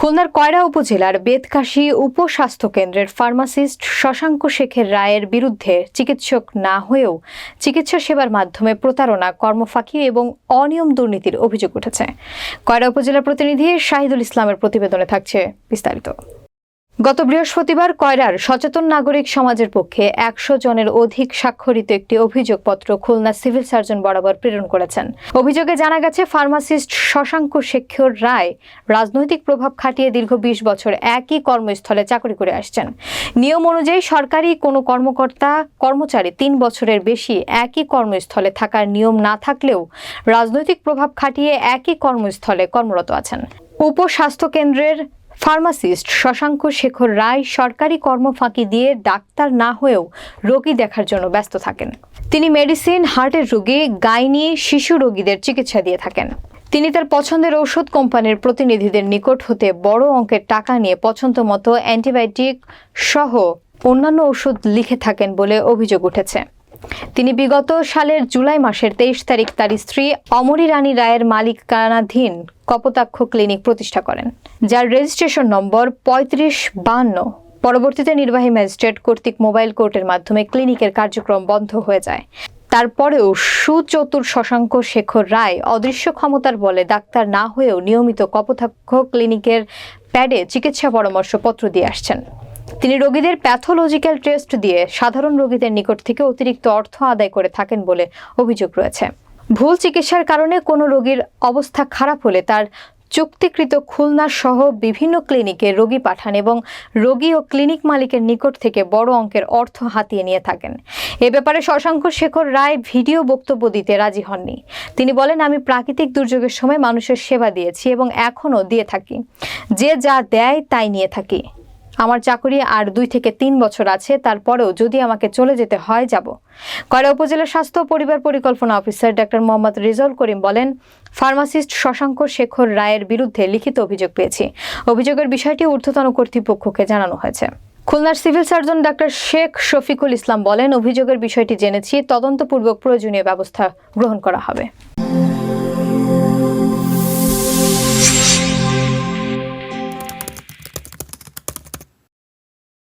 খুলনার কয়রা উপজেলার বেতকাশী উপস্বাস্থ্য কেন্দ্রের ফার্মাসিস্ট শশাঙ্ক শেখের রায়ের বিরুদ্ধে চিকিৎসক না হয়েও চিকিৎসা সেবার মাধ্যমে প্রতারণা, কর্মফাঁকি এবং অনিয়ম দুর্নীতির অভিযোগ উঠেছে। কয়রা উপজেলার প্রতিনিধি শাহিদুল ইসলামের প্রতিবেদনে থাকছে বিস্তারিত। গত বৃহস্পতিবার কয়রার সচেতন নাগরিক সমাজের পক্ষে একশো জনের অধিক স্বাক্ষরিত একটি অভিযোগপত্র খুলনা সিভিল সার্জন বরাবর প্রেরণ করেছেন। অভিযোগে জানা গেছে, ফার্মাসিস্ট শশাঙ্ক শেখর রায় রাজনৈতিক প্রভাব খাটিয়ে দীর্ঘ বিশ বছর একই কর্মস্থলে চাকরি করে আসছেন। নিয়ম অনুযায়ী সরকারি কোনো কর্মকর্তা, কর্মচারী তিন বছরের বেশি একই কর্মস্থলে থাকার নিয়ম না থাকলেও রাজনৈতিক প্রভাব খাটিয়ে একই কর্মস্থলে কর্মরত আছেন। উপস্বাস্থ্য কেন্দ্রের ফার্মাসিস্ট শশাঙ্ক শেখর রায় সরকারি কর্মফাঁকি দিয়ে ডাক্তার না হয়েও রোগী দেখার জন্য ব্যস্ত থাকেন। তিনি মেডিসিন, হার্টের রোগী, গাইনি, শিশু রোগীদের চিকিৎসা দিয়ে থাকেন। তিনি তার পছন্দের ঔষধ কোম্পানির প্রতিনিধিদের নিকট হতে বড় অঙ্কের টাকা নিয়ে পছন্দ মতো অ্যান্টিবায়োটিক সহ অন্যান্য ওষুধ লিখে থাকেন বলে অভিযোগ উঠেছে। তিনি বিগত সালের জুলাই মাসের তেইশ তারিখ তার স্ত্রী অমরি রানী রায়ের মালিকানাধীন কপোতাক্ষ ক্লিনিক প্রতিষ্ঠা করেন, যার রেজিস্ট্রেশন নম্বর পঁয়ত্রিশ বান্ন। পরবর্তীতে নির্বাহী ম্যাজিস্ট্রেট কর্তৃক মোবাইল কোর্টের মাধ্যমে ক্লিনিকের কার্যক্রম বন্ধ হয়ে যায়। তারপরেও সুচতুর শশাঙ্ক শেখর রায় অদৃশ্য ক্ষমতার বলে ডাক্তার না হয়েও নিয়মিত কপোতাক্ষ ক্লিনিকের প্যাডে চিকিৎসা পরামর্শপত্র দিয়ে আসছেন। তিনি রোগীদের প্যাথোলজিক্যাল টেস্ট দিয়ে সাধারণ রোগীদের নিকট থেকে অতিরিক্ত অর্থ আদায় করে থাকেন বলে অভিযোগ রয়েছে। ভুল চিকিৎসার কারণে কোনো রোগীর অবস্থা খারাপ হলে তার চুক্তিকৃত খুলনা সহ বিভিন্ন ক্লিনিকে রোগী পাঠান এবং রোগী ও ক্লিনিক মালিকের নিকট থেকে বড় অঙ্কের অর্থ হাতিয়ে নিয়ে থাকেন। এ ব্যাপারে শশাঙ্ক শেখর রায় ভিডিও বক্তব্য দিতে রাজি হননি। তিনি বলেন, আমি প্রাকৃতিক দুর্যোগের সময় মানুষের সেবা দিয়েছি এবং এখনও দিয়ে থাকি। যে যা দেয় তাই নিয়ে থাকি। আমার চাকরি আর দুই থেকে তিন বছর আছে, তারপরেও যদি আমাকে চলে যেতে হয়, যাব। কয়রা উপজেলা স্বাস্থ্য পরিবার পরিকল্পনা অফিসার ডাক্তার মোহাম্মদ রেজাউল করিম বলেন, ফার্মাসিস্ট শশাঙ্ক শেখর রায়ের বিরুদ্ধে লিখিত অভিযোগ পেয়েছি। অভিযোগের বিষয়টি ঊর্ধ্বতন কর্তৃপক্ষকে জানানো হয়েছে। খুলনার civil surgeon doctor Sheikh Shafiqul Islam বলেন, অভিযোগের বিষয়টি জেনেছি, তদন্তপূর্বক প্রয়োজনীয় ব্যবস্থা গ্রহণ করা হবে।